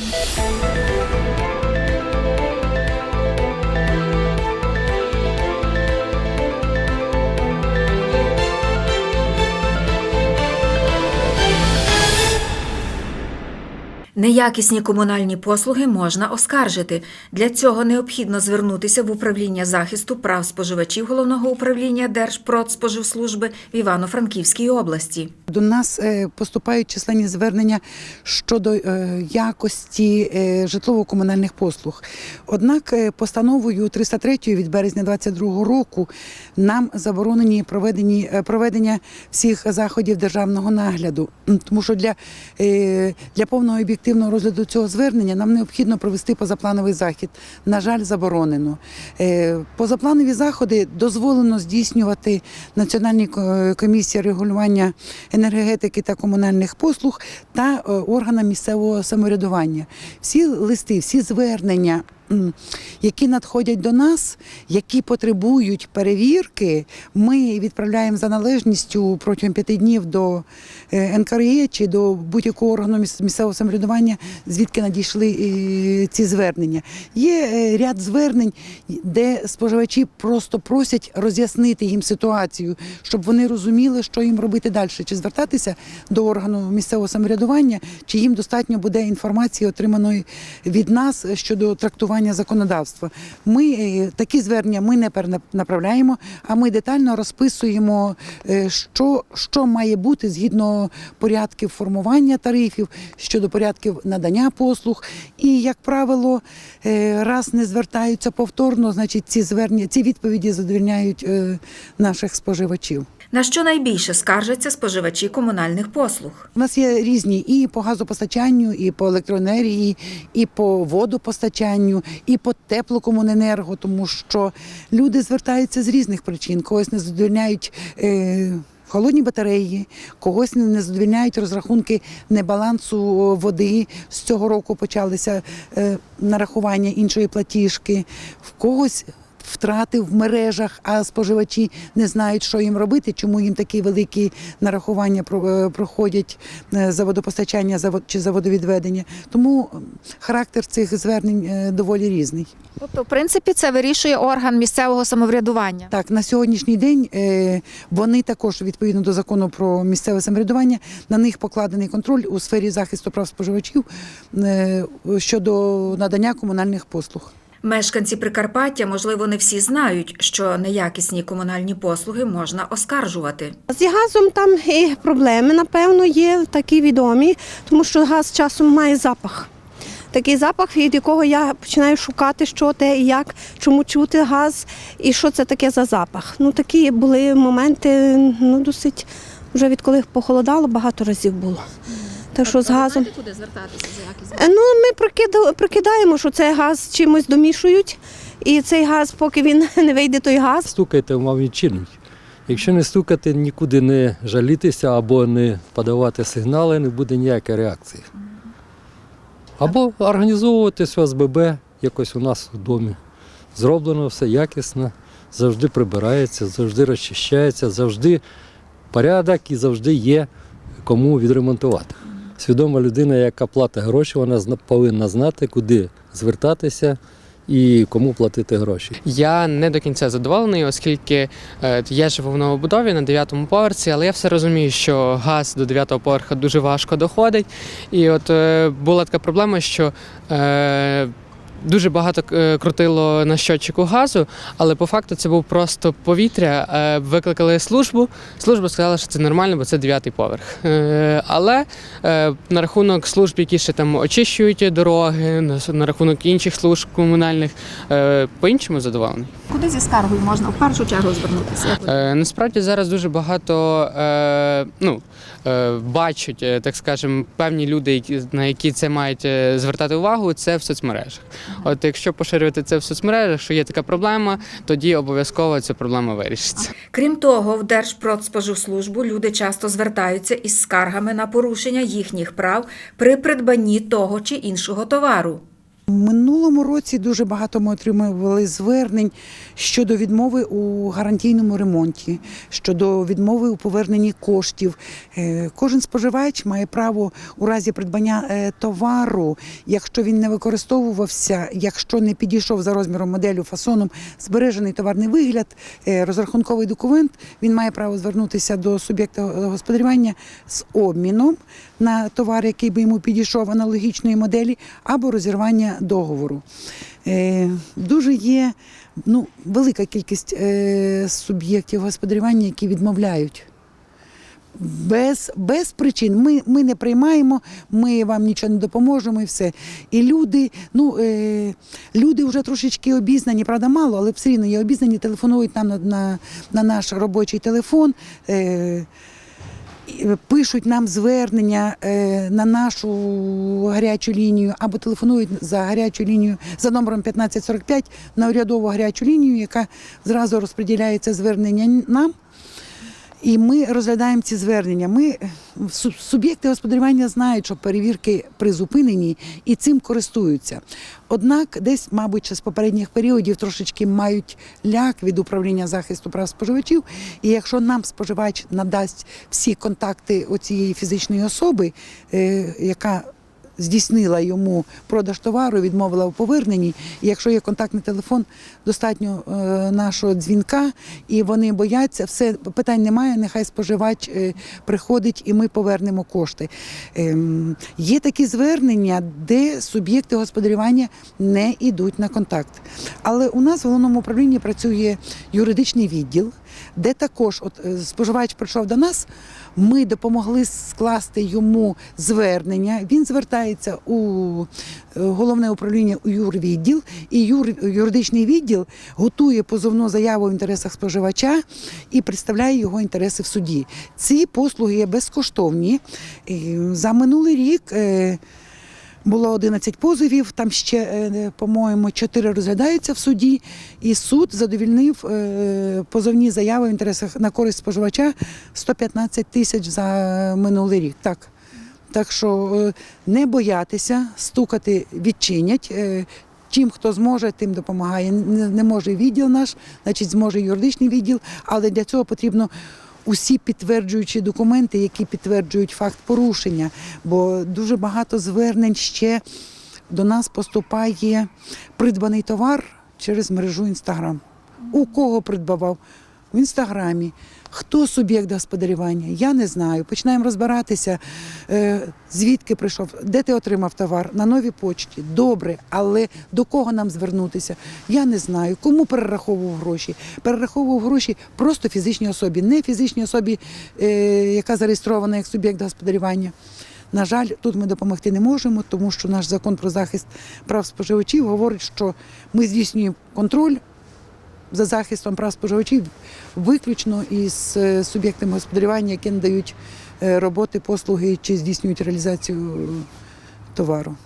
Thank you. Неякісні комунальні послуги можна оскаржити. Для цього необхідно звернутися в управління захисту прав споживачів головного управління Держпродспоживслужби в Івано-Франківській області. До нас е, поступають численні звернення щодо е, якості е, житлово-комунальних послуг. Однак постановою 303 від березня 2022 року нам заборонені проведені, проведення всіх заходів державного нагляду, тому що для, для повного об'єктивного розгляду цього звернення нам необхідно провести позаплановий захід. На жаль, заборонено. Е, Позапланові заходи дозволено здійснювати Національній комісії регулювання енергетики та комунальних послуг та е, органам місцевого самоврядування. Всі листи, всі звернення. Які надходять до нас, які потребують перевірки, ми відправляємо за належністю протягом п'яти днів до е, НКРЕ чи до будь-якого органу місцевого самоврядування, звідки надійшли е, ці звернення. Є е, ряд звернень, де споживачі просто просять роз'яснити їм ситуацію, щоб вони розуміли, що їм робити далі, чи звертатися до органу місцевого самоврядування, чи їм достатньо буде інформації, отриманої від нас щодо трактування законодавства. Ми е, такі звернення ми не перенаправляємо, а ми детально розписуємо, е, що, що має бути згідно порядків формування тарифів, щодо порядків надання послуг. І, як правило, е, раз не звертаються повторно, значить ці звернення, ці відповіді задовільняють наших споживачів. На що найбільше скаржаться споживачі комунальних послуг? У нас є різні і по газопостачанню, і по електроенергії, і по водопостачанню, і по теплокомуненерго, тому що люди звертаються з різних причин. Когось не задовольняють. Е- Холодні батареї, когось не задовільняють розрахунки небалансу води. З цього року почалися е, нарахування іншої платіжки, в когось втрати в мережах, а споживачі не знають, що їм робити, чому їм такі великі нарахування е, проходять е, за водопостачання чи за водовідведення. Тому характер цих звернень е, доволі різний. Тобто, в принципі, це вирішує орган місцевого самоврядування. Так, на сьогоднішній день вони також відповідно до закону про місцеве самоврядування на них покладений контроль у сфері захисту прав споживачів щодо надання комунальних послуг. Мешканці Прикарпаття, можливо, не всі знають, що неякісні комунальні послуги можна оскаржувати. З газом там і проблеми, напевно, є такі відомі, тому що газ часом має запах. Такий запах, від якого я починаю шукати, що те і як, чому чути газ і що це таке за запах. Ну, такі були моменти, ну, досить вже відколи похолодало, багато разів було. Так що з газом. куди звертатися за якість? Е, Ну, ми прикида- прикидаємо, що цей газ чимось домішують, і цей газ, поки він не вийде, той газ, стукайте, вам відчинуть. Якщо не стукати, нікуди не жалітися або не подавати сигнали, не буде ніякої реакції. Або організовуватись в ОСББ, якось у нас в домі. Зроблено все якісно, завжди прибирається, завжди розчищається, завжди порядок і завжди є кому відремонтувати. Свідома людина, яка платить гроші, вона повинна знати, куди звертатися і кому платити гроші. Я не до кінця задоволений, оскільки е, я живу в новобудові на 9-му поверсі, але я все розумію, що газ до 9-го поверха дуже важко доходить. І от е, була така проблема, що е, дуже багато е, крутило на щотчику газу, але по факту це був просто повітря. Е, викликали службу. Служба сказала, що це нормально, бо це 9-й поверх. Е, але на рахунок служб, які ще там очищують дороги, на, рахунок інших служб комунальних, по-іншому задоволений. Куди зі скаргою можна в першу чергу звернутися? Насправді зараз дуже багато ну, бачать, так скажемо, певні люди, на які це мають звертати увагу, це в соцмережах. От якщо поширювати це в соцмережах, що є така проблема, тоді обов'язково ця проблема вирішиться. Крім того, в Держпродспоживслужбу люди часто звертаються із скаргами на порушення їхніх прав при придбанні того чи іншого товару. Минулому році дуже багато ми отримували звернень щодо відмови у гарантійному ремонті, щодо відмови у поверненні коштів. Е, Кожен споживач має право у разі придбання е, товару, якщо він не використовувався, якщо не підійшов за розміром моделлю, фасоном, збережений товарний вигляд, е, розрахунковий документ, він має право звернутися до суб'єкта господарювання з обміном на товар, який би йому підійшов аналогічної моделі, або розірвання договору. Е, Дуже є ну, велика кількість е, суб'єктів господарювання, які відмовляють. Без, без причин. Ми, ми не приймаємо, ми вам нічого не допоможемо і все. І люди, ну, е, люди вже трошечки обізнані, правда, мало, але все рівно є обізнані, телефонують нам на, на, на наш робочий телефон. Е, пишуть нам звернення е, на нашу гарячу лінію або телефонують за гарячу лінію за номером 1545 на урядову гарячу лінію, яка зразу розподіляється звернення нам. І ми розглядаємо ці звернення. Ми е, суб'єкти господарювання знають, що перевірки призупинені і цим користуються. Однак, десь, мабуть, з попередніх періодів трошечки мають ляк від управління захисту прав споживачів. І якщо нам споживач надасть всі контакти оцієї фізичної особи, е, яка здійснила йому продаж товару, відмовила у поверненні. І якщо є контактний телефон, достатньо е, нашого дзвінка, і вони бояться, все питань немає. Нехай споживач е, приходить, і ми повернемо кошти. Ем, є такі звернення, де суб'єкти господарювання не йдуть на контакт. Але у нас в головному управлінні працює юридичний відділ, де також от е, споживач прийшов до нас. Ми допомогли скласти йому звернення. Він звертається у е, головне управління у юрвідділ, і юр, юридичний відділ готує позовну заяву в інтересах споживача і представляє його інтереси в суді. Ці послуги є безкоштовні. За минулий рік. Було 11 позовів, там ще, е, по-моєму, 4 розглядаються в суді, і суд задовільнив е, позовні заяви в інтересах на користь споживача 115 тисяч за минулий рік. Так. Так що е, не боятися, стукати відчинять. Тим, хто зможе, тим допомагає. Не може відділ наш, значить зможе юридичний відділ, але для цього потрібно усі підтверджуючі документи, які підтверджують факт порушення. Бо дуже багато звернень ще до нас поступає придбаний товар через мережу Інстаграм. У кого придбавав? В інстаграмі. Хто суб'єкт господарювання? Я не знаю. Починаємо розбиратися, е, звідки прийшов, де ти отримав товар, на новій почті. Добре, але до кого нам звернутися? Я не знаю. Кому перераховував гроші? Перераховував гроші просто фізичній особі, не фізичній особі, е, яка зареєстрована як суб'єкт господарювання. На жаль, тут ми допомогти не можемо, тому що наш закон про захист прав споживачів говорить, що ми здійснюємо контроль за захистом прав споживачів виключно із е, суб'єктами господарювання, які надають е, роботи, послуги чи здійснюють реалізацію е, товару.